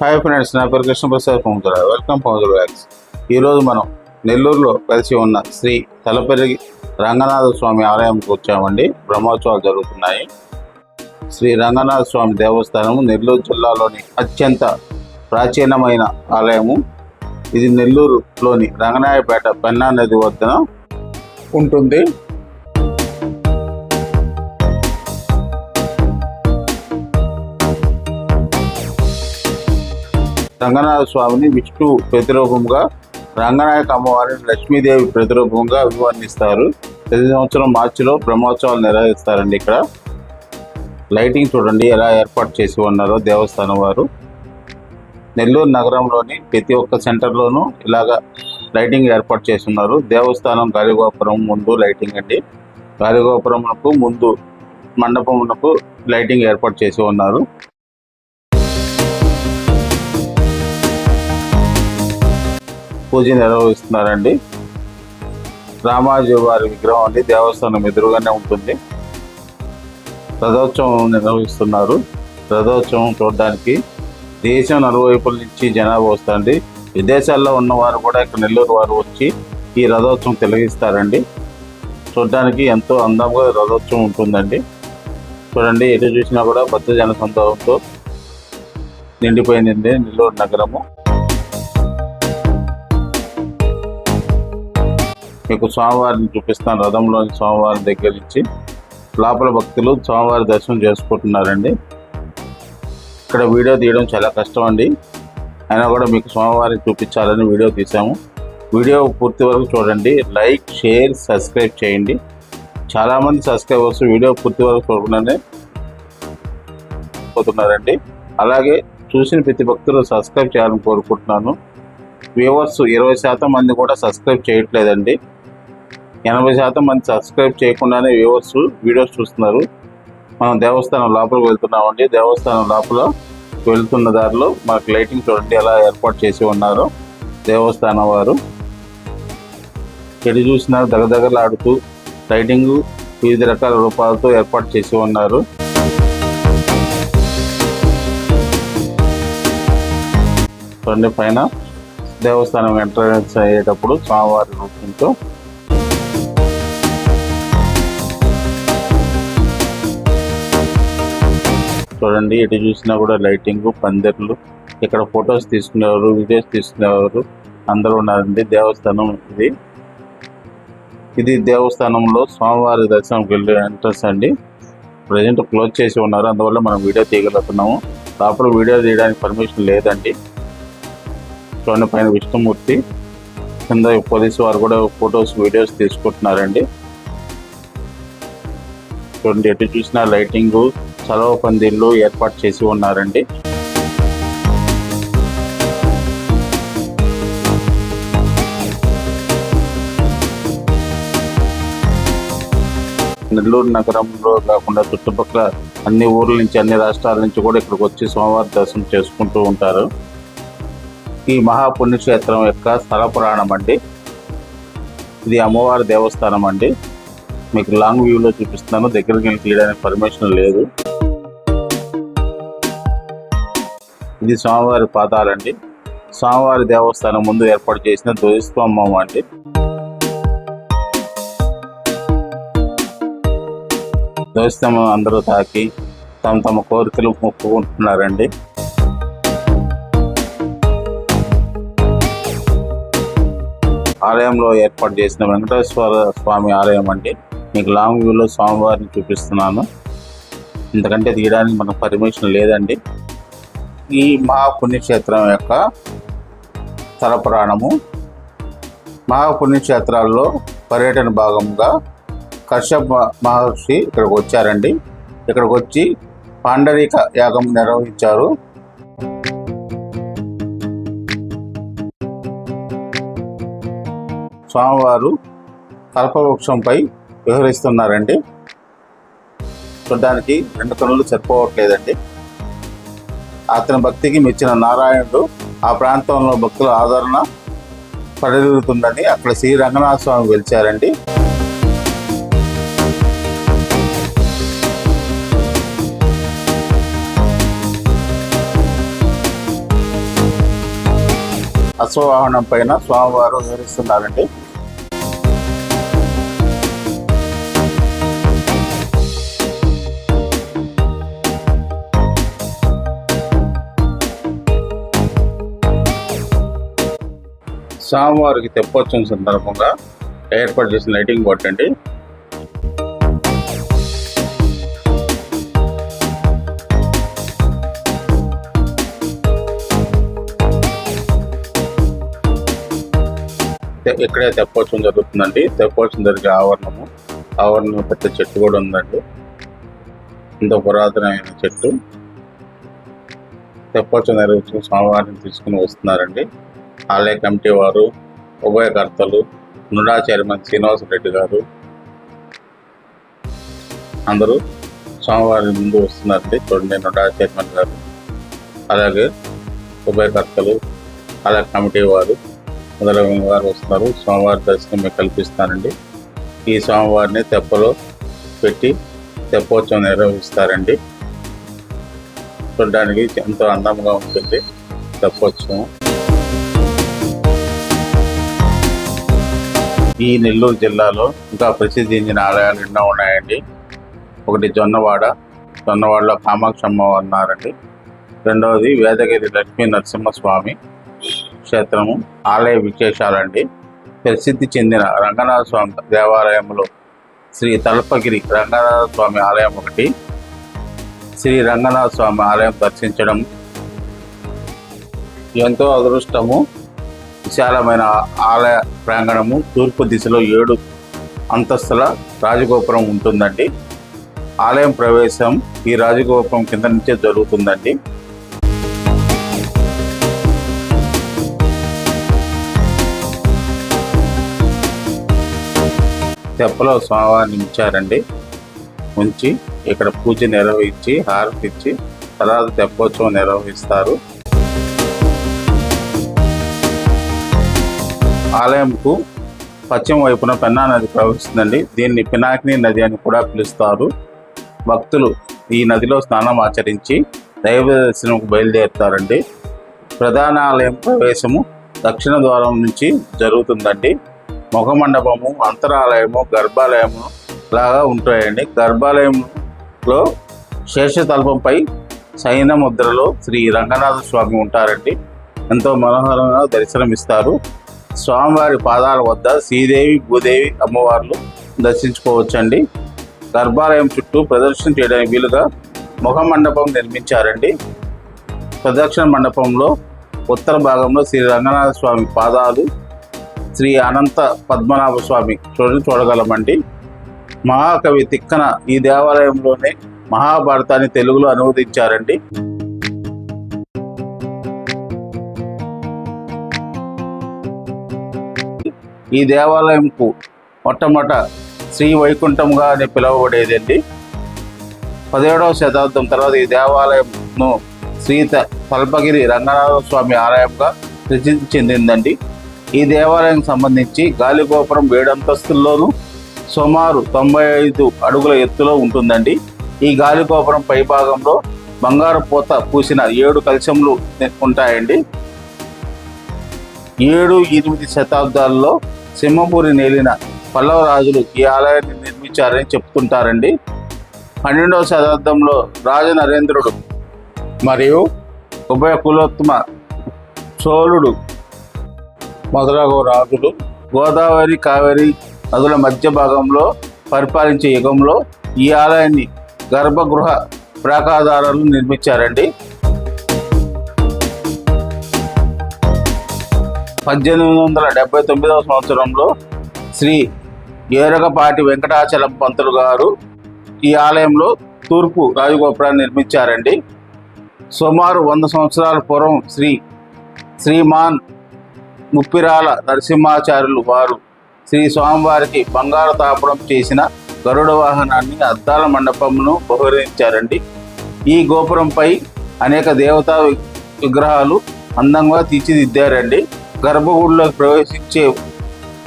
Hi friends నా పేరు Krishnaprasad పొంగుతుల welcome పొంగుతుల wax. ఈరోజు మనం నెల్లూరులో కలిసి ఉన్న శ్రీ తలపెరిగి రంగనాథ స్వామి ఆలయంకి వచ్చామండి. బ్రహ్మోత్సవాలు జరుగుతున్నాయి. శ్రీ రంగనాథ స్వామి దేవస్థానం నెల్లూరు జిల్లాలోని అత్యంత ప్రాచీనమైన ఆలయము. ఇది నెల్లూరులోని రంగనాయపేట పెన్నా నది వద్దన ఉంటుంది. రంగనాథ స్వామిని విష్ణు ప్రతిరూపంగా రంగనాయక అమ్మవారిని లక్ష్మీదేవి ప్రతిరూపంగా అభివర్ణిస్తారు. ప్రతి సంవత్సరం మార్చిలో బ్రహ్మోత్సవాలు నిర్వహిస్తారండి ఇక్కడ. లైటింగ్ చూడండి ఎలా ఏర్పాటు చేసి ఉన్నారో దేవస్థానం వారు. నెల్లూరు నగరంలోని ప్రతి ఒక్క సెంటర్లోనూ ఇలాగ లైటింగ్ ఏర్పాటు చేసి ఉన్నారు. దేవస్థానం గాలిగోపురం ముందు లైటింగ్ అండి. గాలిగోపురమునకు ముందు మండపమునకు లైటింగ్ ఏర్పాటు చేసి ఉన్నారు. పూజ నిర్వహిస్తున్నారండి. రామాజీ వారి విగ్రహం అండి. దేవస్థానం ఎదురుగానే ఉంటుంది. రథోత్సవం నిర్వహిస్తున్నారు. రథోత్సవం చూడడానికి దేశం నలువైపుల నుంచి జనాభా వస్తుంది. విదేశాల్లో ఉన్నవారు కూడా ఇక్కడ నెల్లూరు వారు వచ్చి ఈ రథోత్సవం తిలగిస్తారండి. చూడడానికి ఎంతో అందంగా రథోత్సవం ఉంటుందండి. చూడండి ఎటు చూసినా కూడా పెద్ద జన సందోహంతో నిండిపోయిందండి నెల్లూరు నగరము. మీకు స్వామివారిని చూపిస్తాను. రథంలోని స్వామివారి దగ్గర నుంచి లోపల భక్తులు స్వామివారి దర్శనం చేసుకుంటున్నారండి. ఇక్కడ వీడియో తీయడం చాలా కష్టం అండి అయినా కూడా మీకు స్వామివారిని చూపించాలని వీడియో తీసాము. వీడియో పూర్తి వరకు చూడండి. లైక్ షేర్ సబ్స్క్రైబ్ చేయండి. చాలామంది సబ్స్క్రైబర్స్ వీడియో పూర్తి వరకు చూడకుండానే పోతున్నారండి. అలాగే చూసిన ప్రతి భక్తులు సబ్స్క్రైబ్ చేయాలని కోరుకుంటున్నాను. వ్యూవర్స్ ఇరవై శాతం మంది కూడా సబ్స్క్రైబ్ చేయట్లేదండి. ఎనభై శాతం మంది సబ్స్క్రైబ్ చేయకుండానే వ్యూవర్స్ వీడియోస్ చూస్తున్నారు. మనం దేవస్థానం లోపలికి వెళ్తున్నామండి. దేవస్థానం లోపల వెళ్తున్న దారిలో మనకు లైటింగ్ చూడండి ఎలా ఏర్పాటు చేసి ఉన్నారు. దేవస్థానం వారు ఎటు చూసినా దగదగలాడుతూ లైటింగ్ వివిధ రకాల రూపాలతో ఏర్పాటు చేసి ఉన్నారు. చూడండి పైన దేవస్థానం ఎంట్రన్స్ అయ్యేటప్పుడు స్వామివారి రూపంతో చూడండి ఎటు చూసినా కూడా లైటింగ్ పందిర్లు ఇక్కడ ఫొటోస్ తీసుకునేవారు వీడియోస్ తీసుకునేవారు అందరూ ఉన్నారండి. దేవస్థానం ఇది. ఇది దేవస్థానంలో స్వామివారి దర్శనంకి వెళ్ళే ఎంట్రన్స్ అండి. ప్రజెంట్ క్లోజ్ చేసి ఉన్నారు అందువల్ల మనం వీడియో తీయగలుగుతున్నాము. లోపల వీడియో తీయడానికి పర్మిషన్ లేదండి. చూడండి పైన విష్ణుమూర్తి కింద పోలీసు వారు కూడా ఫొటోస్ వీడియోస్ తీసుకుంటున్నారండి. చూడండి ఎటు చూసినా లైటింగ్ చలవ పందిళ్ళు ఏర్పాటు చేసి ఉన్నారండి. నెల్లూరు నగరంలో కాకుండా చుట్టుపక్కల అన్ని ఊర్ల నుంచి అన్ని రాష్ట్రాల నుంచి కూడా ఇక్కడికి వచ్చి సోమవారం దర్శనం చేసుకుంటూ ఉంటారు. ఈ మహాపుణ్యక్షేత్రం యొక్క స్థల పురాణం అండి. ఇది అమ్మవారి దేవస్థానం అండి. మీకు లాంగ్ వ్యూలో చూపిస్తున్నాను. దగ్గరికి వెళ్ళి తీయడానికి పర్మిషన్ లేదు. ఇది స్వామివారి పాదాలండి. స్వామివారి దేవస్థానం ముందు ఏర్పాటు చేసిన ధ్వజస్తంభం అండి. ధ్వజస్తంభం అందరూ తాకి తమ తమ కోరికలు మొక్కుకుంటున్నారండి. ఆలయంలో ఏర్పాటు చేసిన వెంకటేశ్వర స్వామి ఆలయం అండి. మీకు లాంగ్ వ్యూలో స్వామివారిని చూపిస్తున్నాను. ఇంతకంటే తీయడానికి మనకు పర్మిషన్ లేదండి. ఈ మహాపుణ్యక్షేత్రం యొక్క తలపురాణము. మహాపుణ్యక్షేత్రాల్లో పర్యటన భాగంగా కశ్యప మహర్షి ఇక్కడికి వచ్చారండి. ఇక్కడికి వచ్చి పాండరిక యాగం నిర్వహించారు. స్వామివారు కల్పవృక్షంపై వివరిస్తున్నారండి చూడడానికి రెండు కనులు సరిపోవట్లేదండి. అతని భక్తికి మెచ్చిన నారాయణుడు ఆ ప్రాంతంలో భక్తుల ఆదరణ పడగలుగుతుందని అక్కడ శ్రీ రంగనాథ స్వామి వెలిచారండి. అశ్వవాహనం పైన స్వామివారు వివరిస్తున్నారండి స్వామివారికి తెప్పోత్సవం సందర్భంగా ఏర్పాటు చేసిన లైటింగ్ బోర్డు అండి. ఇక్కడే తెప్పోత్సవం జరుగుతుందండి. తెప్పోత్సవం జరిగే ఆవరణము. ఆవరణం పెద్ద చెట్టు కూడా ఉందండి. ఎంతో పురాతనమైన చెట్టు. తెప్పోత్సవం నిర్వహించుకుని స్వామివారిని తీసుకుని వస్తున్నారండి. ఆలయ కమిటీ వారు ఉభయకర్తలు నుడా చైర్మన్ శ్రీనివాస రెడ్డి గారు. అందరూ స్వామివారి ముందు వస్తున్నారండి చూడండి నుడా చైర్మన్ గారు. అలాగే ఉభయకర్తలు ఆలయ కమిటీ వారు మొదలైన వారు వస్తున్నారు. స్వామివారి దర్శనం మీకు కల్పిస్తానండి. ఈ స్వామివారిని తెప్పలో పెట్టి తెప్పోత్సవం నిర్వహిస్తారండి. చూడడానికి ఎంతో అందంగా ఉంటుంది తెప్పోత్సవం. ఈ నెల్లూరు జిల్లాలో ఇంకా ప్రసిద్ధి చెందిన ఆలయాలు ఎన్నో ఉన్నాయండి. ఒకటి జొన్నవాడ జొన్నవాడలో కామాక్షమ్మ ఉన్నారండి. రెండవది వేదగిరి లక్ష్మీ నరసింహస్వామి క్షేత్రము ఆలయ విశేషాలండి. ప్రసిద్ధి చెందిన రంగనాథ స్వామి దేవాలయంలో శ్రీ తలపగిరి రంగనాథ స్వామి ఆలయం ఒకటి శ్రీ రంగనాథ స్వామి ఆలయం దర్శించడం ఎంతో అదృష్టము. విశాలమైన ఆలయ ప్రాంగణము తూర్పు దిశలో ఏడు అంతస్తుల రాజగోపురం ఉంటుందండి. ఆలయం ప్రవేశం ఈ రాజగోపురం కింద నుంచే జరుగుతుందండి. తెప్పలో స్వామివారిని ఉంచారండి. ఉంచి ఇక్కడ పూజ నిర్వహించి హారతి ఇచ్చి తర్వాత తెప్పోత్సవం నిర్వహిస్తారు. ఆలయంకు పశ్చిమ వైపున పెన్నా నది ప్రవహిస్తుందండి. దీన్ని పినాకిని నది అని కూడా పిలుస్తారు. భక్తులు ఈ నదిలో స్నానం ఆచరించి దైవ దర్శనంకు బయలుదేరుతారండి. ప్రధాన ఆలయం ప్రవేశము దక్షిణ ద్వారం నుంచి జరుగుతుందండి. ముఖమండపము అంతరాలయము గర్భాలయము లాగా ఉంటాయండి. గర్భాలయంలో శేషతల్పంపై శయన ముద్రలో శ్రీ రంగనాథ స్వామి ఉంటారండి. ఎంతో మనోహరంగా దర్శనమిస్తారు. స్వామివారి పాదాల వద్ద శ్రీదేవి భూదేవి అమ్మవార్లు దర్శించుకోవచ్చండి. గర్భాలయం చుట్టూ ప్రదర్శన చేయడానికి వీలుగా ముఖ మండపం నిర్మించారండి. ప్రదక్షిణ మండపంలో ఉత్తర భాగంలో శ్రీ రంగనాథ స్వామి పాదాలు శ్రీ అనంత పద్మనాభ స్వామి చూడ చూడగలమండి. మహాకవి తిక్కన ఈ దేవాలయంలోనే మహాభారతాన్ని తెలుగులో అనువదించారండి. ఈ దేవాలయంకు మొట్టమొదట శ్రీ వైకుంఠంగా అని పిలువబడేదండి. పదిహేడవ శతాబ్దం తర్వాత ఈ దేవాలయంను శ్రీ త- తల్పగిరి రంగనాథ స్వామి ఆలయంగా ప్రసిద్ధి చెందిందండి. ఈ దేవాలయం సంబంధించి గాలిగోపురం ఏడంతస్తుల్లోనూ సుమారు తొంభై ఐదు అడుగుల ఎత్తులో ఉంటుందండి. ఈ గాలిగోపురం పైభాగంలో బంగారు పూత పూసిన ఏడు కలశములు ఉంటాయండి. ఏడు ఎనిమిది శతాబ్దాల్లో సింహపూరి ఏలిన పల్లవ రాజులు ఈ ఆలయాన్ని నిర్మించారని చెప్తుంటారండి. పన్నెండవ శతాబ్దంలో రాజ నరేంద్రుడు మరియు ఉభయ కులోత్తమ చోళుడు మొదలగు రాజులు గోదావరి కావేరి నదుల మధ్య భాగంలో పరిపాలించే యుగంలో ఈ ఆలయాన్ని గర్భగృహ ప్రాకాదారాలు నిర్మించారండి. పద్దెనిమిది వందల డెబ్బై తొమ్మిదవ సంవత్సరంలో శ్రీ ఏరగపాటి వెంకటాచలం పంతులు గారు ఈ ఆలయంలో తూర్పు రాజగోపురాన్ని నిర్మించారండి. సుమారు వంద సంవత్సరాల పూర్వం శ్రీ శ్రీమాన్ ముప్పిరాల నరసింహాచార్యులు వారు శ్రీ స్వామివారికి బంగారు తాపడం చేసిన గరుడ వాహనాన్ని అద్దాల మండపమును బహుకరించారండి. ఈ గోపురంపై అనేక దేవతా వి- విగ్రహాలు అందంగా తీర్చిదిద్దారండి. గర్భగుడిలోకి ప్రవేశించే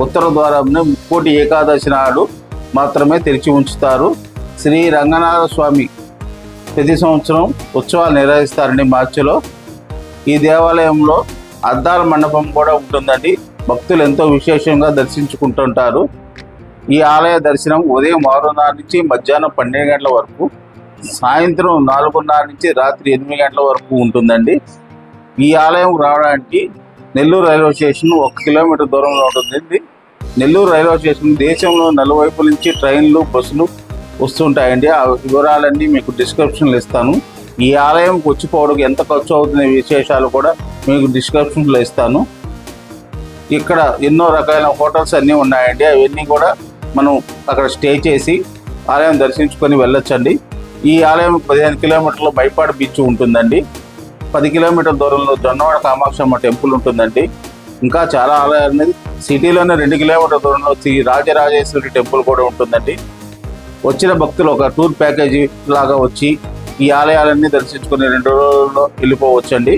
ఉత్తర ద్వారంను ముక్కోటి ఏకాదశి నాడు మాత్రమే తెరిచి ఉంచుతారు. శ్రీ రంగనాథ స్వామి ప్రతి సంవత్సరం ఉత్సవాలు నిర్వహిస్తారండి మార్చిలో. ఈ దేవాలయంలో అద్దాల మండపం కూడా ఉంటుందండి. భక్తులు ఎంతో విశేషంగా దర్శించుకుంటుంటారు. ఈ ఆలయ దర్శనం ఉదయం ఆరున్నర నుంచి మధ్యాహ్నం పన్నెండు గంటల వరకు సాయంత్రం నాలుగున్నర నుంచి రాత్రి ఎనిమిది గంటల వరకు ఉంటుందండి. ఈ ఆలయం రావడానికి నెల్లూరు రైల్వే స్టేషన్ ఒక కిలోమీటర్ దూరంలో ఉంటుంది. నెల్లూరు రైల్వే స్టేషన్ దేశంలో నలువైపుల నుంచి ట్రైన్లు బస్సులు వస్తుంటాయండి. ఆ వివరాలన్నీ మీకు డిస్క్రిప్షన్లు ఇస్తాను. ఈ ఆలయంకి వచ్చిపోవడానికి ఎంత ఖర్చు అవుతున్న విశేషాలు కూడా మీకు డిస్క్రిప్షన్లో ఇస్తాను. ఇక్కడ ఎన్నో రకాల హోటల్స్ అన్నీ ఉన్నాయండి. అవన్నీ కూడా మనం అక్కడ స్టే చేసి ఆలయం దర్శించుకొని వెళ్ళొచ్చండి. ఈ ఆలయం పదిహేను కిలోమీటర్ల బైపాడు బీచ్ ఉంటుందండి. పది కిలోమీటర్ల దూరంలో జొన్నవాడ కామాక్షమ్మ టెంపుల్ ఉంటుందండి. ఇంకా చాలా ఆలయాలు అనేది సిటీలోనే రెండు కిలోమీటర్ల దూరంలో శ్రీ రాజరాజేశ్వరి టెంపుల్ కూడా ఉంటుందండి. వచ్చిన భక్తులు ఒక టూర్ ప్యాకేజీ లాగా వచ్చి ఈ ఆలయాలన్నీ దర్శించుకుని రెండు రోజుల్లో వెళ్ళిపోవచ్చండి.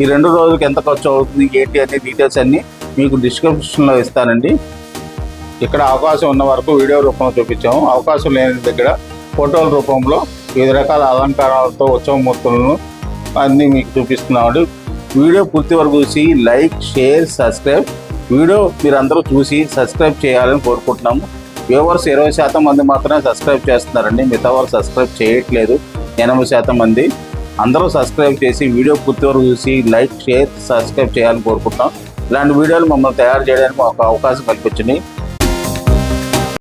ఈ రెండు రోజులకి ఎంత ఖర్చు అవుతుంది ఏంటి అనే డీటెయిల్స్ అన్ని మీకు డిస్క్రిప్షన్లో ఇస్తానండి. ఇక్కడ అవకాశం ఉన్న వరకు వీడియో రూపంలో చూపించాము. అవకాశం లేని దగ్గర ఫోటోల రూపంలో వివిధ రకాల అలంకారాలతో ఉత్సవమూర్తులను అన్నీ మీకు చూపిస్తున్నామండి వీడియో పూర్తి వరకు చూసి లైక్ షేర్ సబ్స్క్రైబ్. వీడియో మీరందరూ చూసి సబ్స్క్రైబ్ చేయాలని కోరుకుంటున్నాము. వ్యూవర్స్ ఇరవై శాతం మంది మాత్రమే సబ్స్క్రైబ్ చేస్తున్నారండి. మిగతా వాళ్ళు సబ్స్క్రైబ్ చేయట్లేదు. ఎనభై శాతం మంది. అందరూ సబ్స్క్రైబ్ చేసి వీడియో పూర్తి వరకు చూసి లైక్ షేర్ సబ్స్క్రైబ్ చేయాలని కోరుకుంటున్నాం. ఇలాంటి వీడియోలు మమ్మల్ని తయారు చేయడానికి ఒక అవకాశం కల్పించండి.